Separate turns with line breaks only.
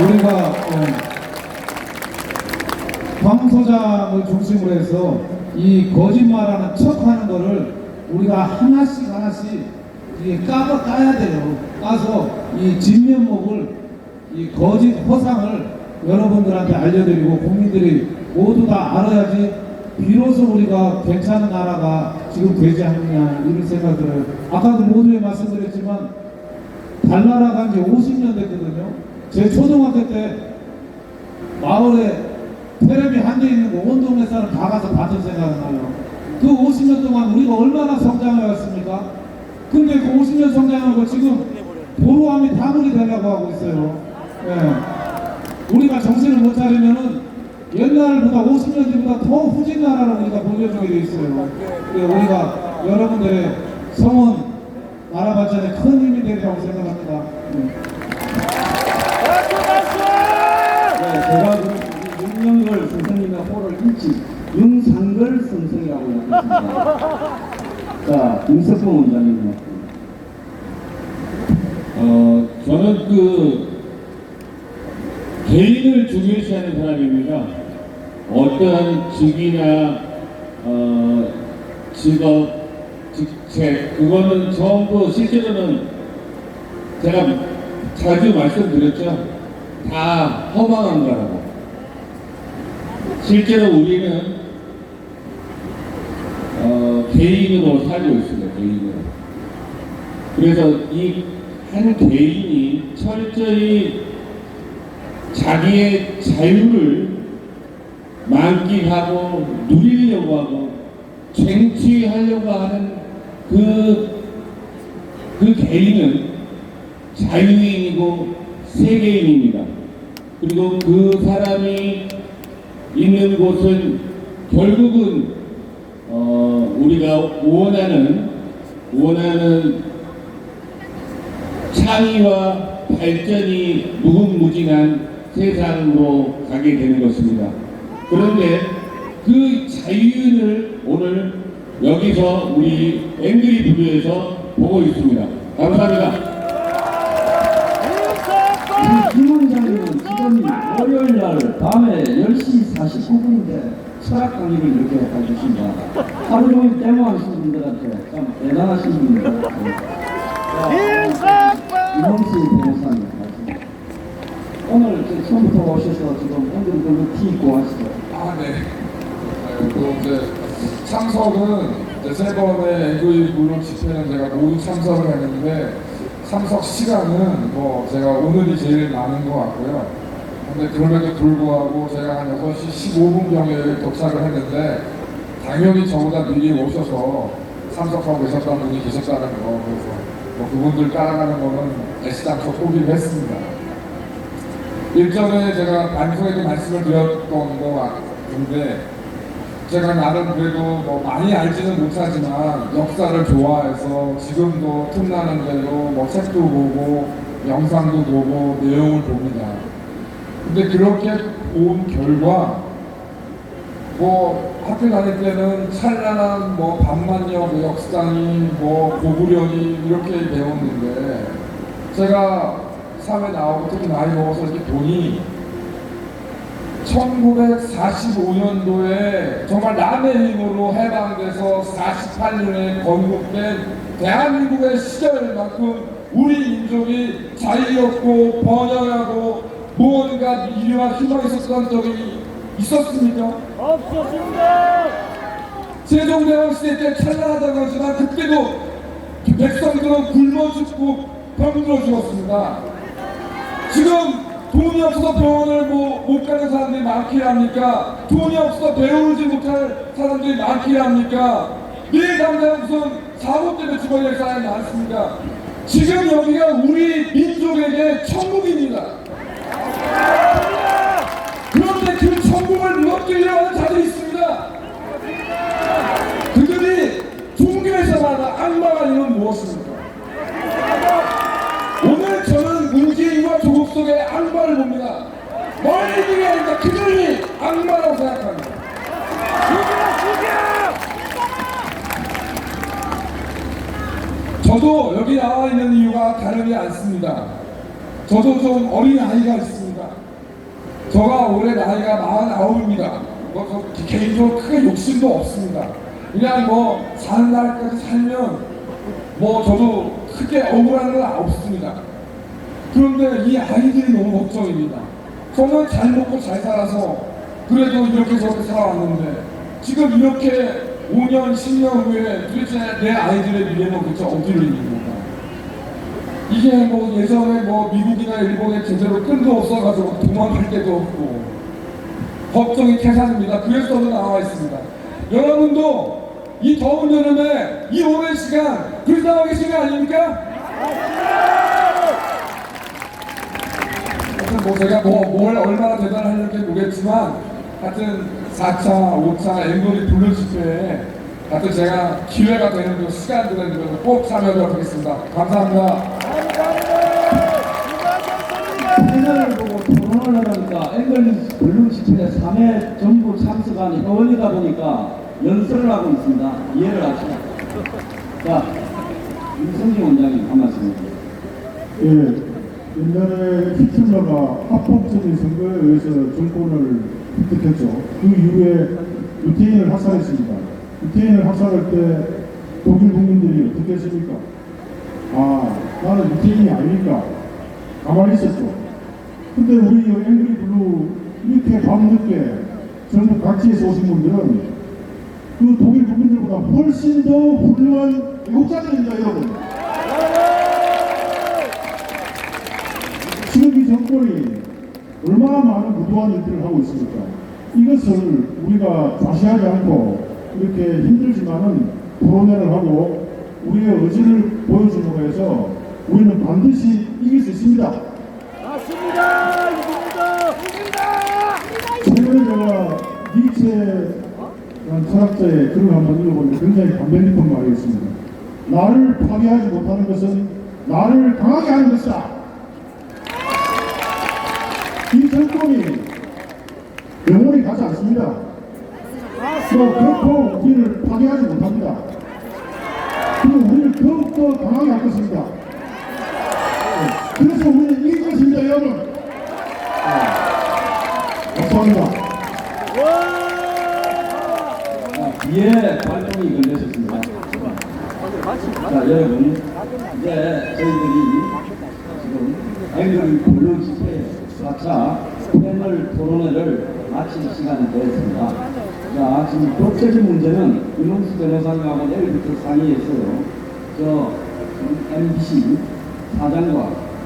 우리가 어, 황 소장을 중심으로 해서 이 거짓말하는 척하는 거를 우리가 하나씩 하나씩 까고 까야 돼요. 까서 이 진면목을 이 거짓 허상을 여러분들한테 알려드리고 국민들이 모두 다 알아야지 비로소 우리가 괜찮은 나라가 지금 되지 않느냐 이런 생각 들어요. 아까도 모두에 말씀드렸지만 달나라 간지 50년 됐거든요. 제 초등학교 때 마을에 테레비 한대 있는 거 온 동네 사람 다 가서 봤던 생각이 나요. 그 50년 동안 우리가 얼마나 성장해 왔습니까? 근데 그 50년 성장하고 지금 도로함이 다물이 되려고 하고 있어요. 예. 우리가 정신을 못 차리면은 옛날보다 50년 뒤보다 더 후진 나라로 우리가 보여주게 돼 있어요. 그래 우리가 여러분들의 성원 발전에 큰 힘이 되리라고 생각합니다. 예.
자, 임석봉 원장님.
어, 저는 그 개인을 중요시하는 사람입니다. 어떠한 직이나 어, 직업, 직책 그거는 전부 실제로는 제가 자주 말씀드렸죠. 다 허망한 거라고. 실제로 우리는 어, 개인으로 살고 있습니다. 개인으로. 그래서 이 한 개인이 철저히 자기의 자유를 만끽하고 누리려고 하고 쟁취하려고 하는 그, 그 개인은 자유인이고 세계인입니다. 그리고 그 사람이 있는 곳은 결국은 어, 우리가 원하는 원하는 창의와 발전이 무궁무진한 세상으로 가게 되는 것입니다. 그런데 그 자유를 오늘 여기서 우리 앵그리 부두에서 보고 있습니다. 감사합니다.
우리 김 원장님은 지금 월요일 날 밤에 10시 49분인데 철학 강의를 이렇게 해주신다. 하루 종일 데모하시는 분들한테 참 대단하신 분입니다. 네. 자, 이명수 변호사님. 오늘 처음부터 오셔서 지금 앵글글로 티 입고 하시죠.
아, 네. 그리고 이제 참석은 이제 세 번의 NV 무료 집회는 제가 모두 참석을 했는데 참석 시간은 뭐 제가 오늘이 제일 많은 것 같고요. 근데 그럼에도 불구하고 제가 한 6시 15분경에 도착을 했는데 당연히 저보다 미리 오셔서 참석하고 계셨던 분이 계셨다는 거 그래서 뭐 그분들 따라가는 거는 애쓰지 않고 포기를 했습니다. 일전에 제가 방송에도 말씀을 드렸던 것 같은데 제가 나름 그래도 뭐 많이 알지는 못하지만 역사를 좋아해서 지금도 틈나는 대로 뭐 책도 보고 영상도 보고 내용을 봅니다. 근데 그렇게 본 결과 뭐 학교 다닐 때는 찬란한 뭐 반만여 역상이 뭐 고구려니 이렇게 배웠는데 제가 사회 나오고 특히 나이 먹어서 이렇게 보니 1945년도에 정말 남의 힘으로 해방돼서 48년에 건국된 대한민국의 시절만큼 우리 민족이 자유롭고 번영하고 무언가 미래와 희망이 있었던 적이 있었습니까?
없었습니다.
세종대왕 시대 때 찬란하다고 하지만 그때도 백성들은 굶어 죽고 병들어 죽었습니다. 지금 돈이 없어서 병원을 뭐 못 가는 사람들이 많기 합니까? 돈이 없어서 배우지 못할 사람들이 많기 합니까? 내일 당장 무슨 사고 때문에 죽어야 될 사람이 많습니다. 지금 여기가 우리 민족에게 천국입니다. 그런데 그 천국을 무너뜨리려고 하는 자들이 있습니다. 그들이 종교에서 말하는 악마가 이는 무엇입니까? 오늘 저는 문재인과 조국 속의 악마를 봅니다. 멀리 있는 게 아니라 그들이 악마라고 생각합니다. 저도 여기 나와 있는 이유가 다르지 않습니다. 저도 좀 어린 아이가 있습니다. 저가 올해 나이가 49입니다. 뭐, 저 개인적으로 크게 욕심도 없습니다. 그냥 뭐, 사는 날까지 살면, 뭐, 저도 크게 억울한 건 없습니다. 그런데 이 아이들이 너무 걱정입니다. 저는 잘 먹고 잘 살아서, 그래도 이렇게 저렇게 살아왔는데, 지금 이렇게 5년, 10년 후에 도대체 내 아이들의 미래는 도대체 어디로 있는 건가? 이게 뭐 예전에 뭐 미국이나 일본에 제대로 끈도 없어가지고 도망갈 데도 없고 걱정이 태산입니다. 그래서 저도 나와 있습니다. 여러분도 이 더운 여름에 이 오랜 시간 불쌍하고 계신 거 아닙니까? 하여튼 뭐 제가 뭐 뭘 얼마나 대단하려는지 모르겠지만 하여튼 4차, 5차 앵글이 블루 집회에 하여튼 제가 기회가 되는 그 시간 되는 꼭 참여하도록 하겠습니다. 감사합니다.
패널을 보고 토론을 하니까 앵글리 블루 집회 3회 전부 참석한 회원이다 보니까 연설을 하고 있습니다. 이해를 하시죠. 자, 윤성진 원장님 한 말씀 해주세요.
예, 옛날에 히틀러가 합법적인 선거에 의해서 정권을 획득했죠. 그 이후에 유태인을 학살했습니다. 유태인을 학살할 때 독일 국민들이 어떻게 했습니까? 아, 나는 유태인이 아니니까 가만히 있었죠. 근데 우리 앵그리 블루 이렇게 밤늦게 전부 각지에서 오신 분들은 그 독일 국민들보다 훨씬 더 훌륭한 애국자들입니다, 여러분. 지금 이 정권이 얼마나 많은 무도한 일들을 하고 있습니까? 이것을 우리가 과시하지 않고 이렇게 힘들지만은 토론회를 하고 우리의 의지를 보여줌으로 해서 우리는 반드시 이길 수 있습니다.
맞습니다. 이깁니다. 이깁니다.
최근에 제가 니체라는 철학자의 글을 한번 읽어보는데 굉장히 감명 깊은 말이 있습니다. 나를 파괴하지 못하는 것은 나를 강하게 하는 것이다. 이 정권이 영원히 가지 않습니다. 뭐 그렇고 우리를 파괴하지 못합니다. 그리고 우리를 더욱더 강하게 할 것입니다. 네. 그래서 우리는 이길 것입니다, 여러분. 네. 감사합니다.
자, 뒤에 발동이 걸려졌습니다. 자, 여러분, 이제 저희들이 지금 앵글리 블루 집회 4차 패널 토론회를 마칠 시간이 되었습니다. 자, 지금 독재적 문제는 윤홍수 변호사님하고 내일부터 상의했어요. 저 MBC 사장과